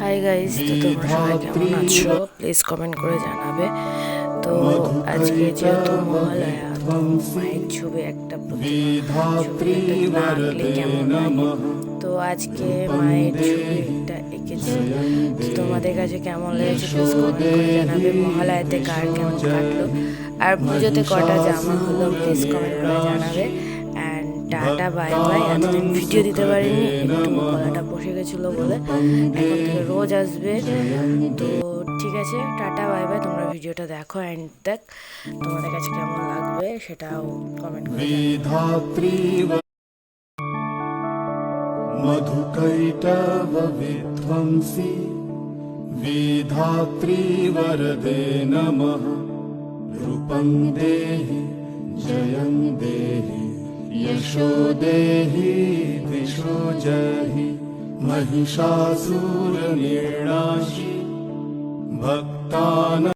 Hi guys তো তোমরা সবাই কেমন আছো? প্লিজ কমেন্ট করে জানাবে। তো আজকে যেহেতু মহালয়া তো মায়ের ছবি একটা প্রতিমা। ছবি না আঁকলে কেমন লাগে তো আজকে মায়ের ছবি একটা এঁকেছি। তো তোমাদের কাছে কেমন লেগেছে প্লিজ কমেন্ট করে জানাবে। মহালয়াতে কার কেমন কাটলো? আর পুজোতে কটা জামা হলো প্লিজ কমেন্ট করে জানাবে। অ্যান্ড টাটা বাই বাই এতদিন ভিডিও দিতে পারিনি একটু গেছিলো বলে এখন থেকে রোজ আসবে তো ঠিক আছে টাটা বাই বাই তোমরা ভিডিওটা দেখো অ্যান্ড দেখ তোমাদের কাছে কেমন লাগবে সেটাও কমেন্ট করে জানাবে। विधात्रीव मधुकैटवविध्वंसि विधात्रीवरदे नमः रूपं देहि जयं देहि यशो देहि दिशो जहि महिषासुरनिर्णाशि भक्तानां